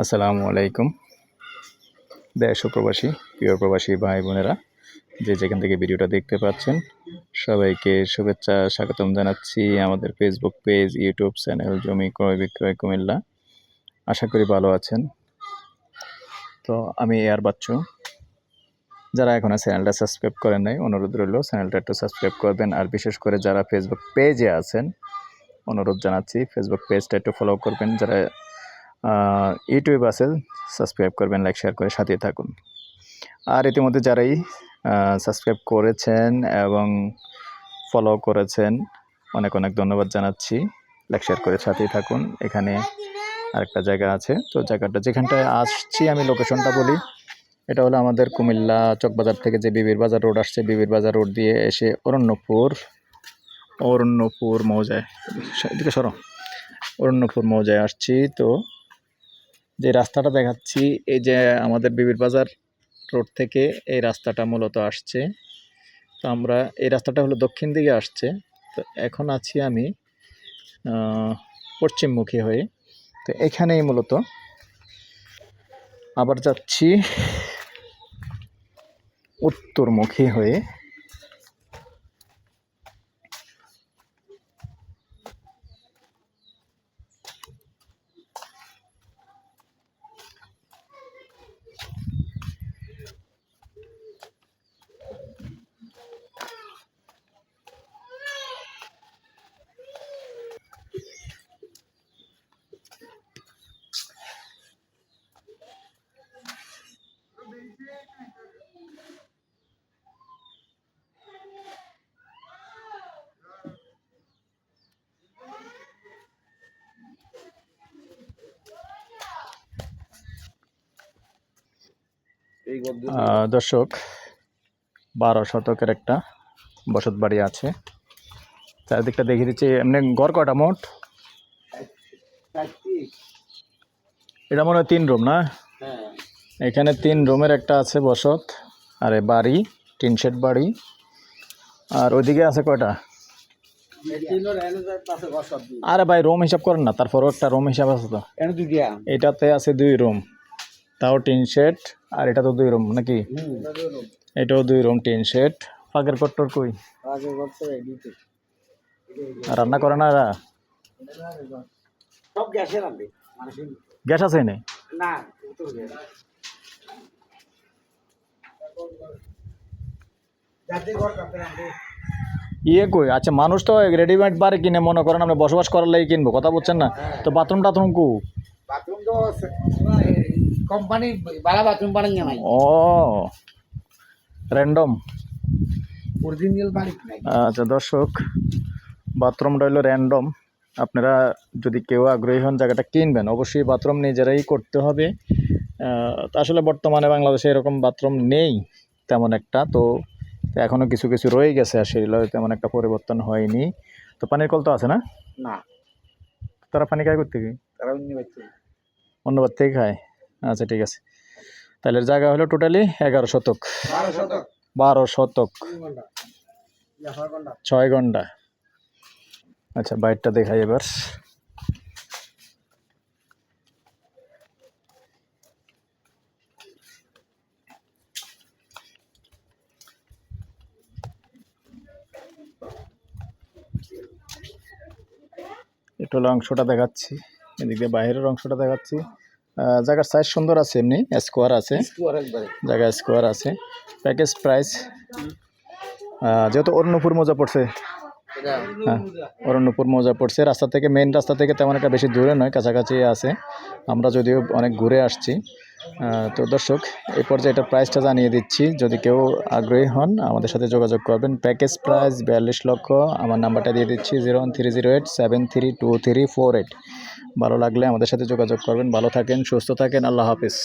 আসসালামু আলাইকুম। দেশ প্রবাসী, প্রিয় প্রবাসী ভাই বোনেরা, যে যেখান থেকে ভিডিওটা দেখতে পাচ্ছেন, সবাইকে শুভেচ্ছা, স্বাগতম জানাচ্ছি আমাদের ফেসবুক পেজ ইউটিউব চ্যানেল জমি ক্রয়, বিক্রয়, কুমিল্লা। আশা করি ভালো আছেন। তো আমি এয়ার বাচ্চু। যারা এখনও চ্যানেলটা সাবস্ক্রাইব করেন নাই, অনুরোধ রইল চ্যানেলটা একটু সাবস্ক্রাইব করবেন। আর বিশেষ করে যারা ফেসবুক পেজে আছেন, অনুরোধ জানাচ্ছি ফেসবুক পেজটা একটু ফলো করবেন। যারা ইউটিউব আছে সাবস্ক্রাইব করবেন লাইক শেয়ার করে সাথে থাকুন। আর ইতিমধ্যে যারাই সাবস্ক্রাইব করেছেন এবং ফলো করেছেন, অনেক অনেক ধন্যবাদ জানাচ্ছি। লাইক শেয়ার করে সাথেই থাকুন। এখানে আরেকটা জায়গা আছে। তো জায়গাটা যেখানটায় আসছি আমি লোকেশনটা বলি, এটা হলো আমাদের কুমিল্লা চকবাজার থেকে যে বিবির বাজার রোড আসছে, বিবির বাজার রোড দিয়ে এসে অরণ্যপুর অরণ্যপুর মৌজায়, এদিকে সরো, অরণ্যপুর মৌজায় আসছি। তো যে রাস্তাটা দেখাচ্ছি, এই যে আমাদের বিবির বাজার রোড থেকে এই রাস্তাটা মূলত আসছে। তো আমরা, এই রাস্তাটা হলো দক্ষিণ দিকে আসছে। তো এখন আছি আমি পশ্চিমমুখী হয়ে। তো এখানেই মূলত। আবার যাচ্ছি উত্তরমুখী হয়ে। দর্শক বারো শতকের একটা বসত বাড়ি আছে। চারিদিকটা দেখিয়ে দিচ্ছি এমনি গড় কটা মোট? এটা মনে হয় তিন রুম না? হ্যাঁ। এখানে তিন রুমের একটা আছে বসত আরে বাড়ি টিন শেড বাড়ি। আর ওইদিকে আছে কয়টা? আরে ভাই রুম হিসাব করেন না তারপরও একটা রুম হিসাব আছে তো। এটাতে আছে দুই রুম। তাও টিন শেড আর এটা তো দুই রুম নাকি? এটাও দুই রুম টিন শেড। ফাঁকের কট্টর কই? রান্না করে না এরা? গ্যাসে আছে নেই না ইয়ে কই? আচ্ছা মানুষ তো রেডিমেড বারে কিনে মনে করেন আপনি বসবাস করার লাগে কিনবো কথা বলছেন না? তো বাথরুম টাথরুম কু? বাথরুম তো কোম্পানি বালা বাথরুম বানাই নাই। ও র্যান্ডম অরিজিনাল বাড়ি আচ্ছা দর্শক বাথরুমটা হলো র্যান্ডম আপনারা যদি কেউ আগ্রহী হন জায়গাটা কিনবেন অবশ্যই বাথরুম নিজেরাই করতে হবে। তা আসলে বর্তমানে বাংলাদেশে এরকম বাথরুম নেই তেমন একটা তো এখনও কিছু কিছু রয়ে গেছে আর সেগুলো তেমন একটা পরিবর্তন হয়নি। তো পানির কল তো আছে না? না। তারা পানি খায় করতে কি তারা অন্য অন্যবার থেকে খায় আচ্ছা ঠিক আছে। তাহলে জায়গা হলো টোটালি এগারো শতক। বারো শতক। ছয় ঘণ্টা। আচ্ছা বাইকটা দেখাই এবার। একটু অংশটা দেখাচ্ছি। এদিক দিয়ে বাইরের অংশটা দেখাচ্ছি। জায়গার সাইজ সুন্দর আছে এমনি স্কোয়ার আছে। জায়গা স্কোয়ার আছে। প্যাকেজ প্রাইস যেহেতু অরণ্যপুর মজা পড়ছে। হ্যাঁ অরণ্যপুর মজা পড়ছে। রাস্তা থেকে মেন রাস্তা থেকে তেমন একটা বেশি দূরে নয় কাছাকাছি আছে। আমরা যদিও অনেক ঘুরে আসছি। তো দর্শক এই পর্যায়ে এটার প্রাইসটা জানিয়ে দিচ্ছি। যদি কেউ আগ্রহী হন আমাদের সাথে যোগাযোগ করবেন। প্যাকেজ প্রাইস বিয়াল্লিশ লক্ষ। আমার নাম্বারটা দিয়ে দিচ্ছি zero one three zero eight seven three two three four eight ভালো লাগলে আমাদের সাথে যোগাযোগ করবেন। ভালো থাকেন সুস্থ থাকেন। আল্লাহ হাফিজ।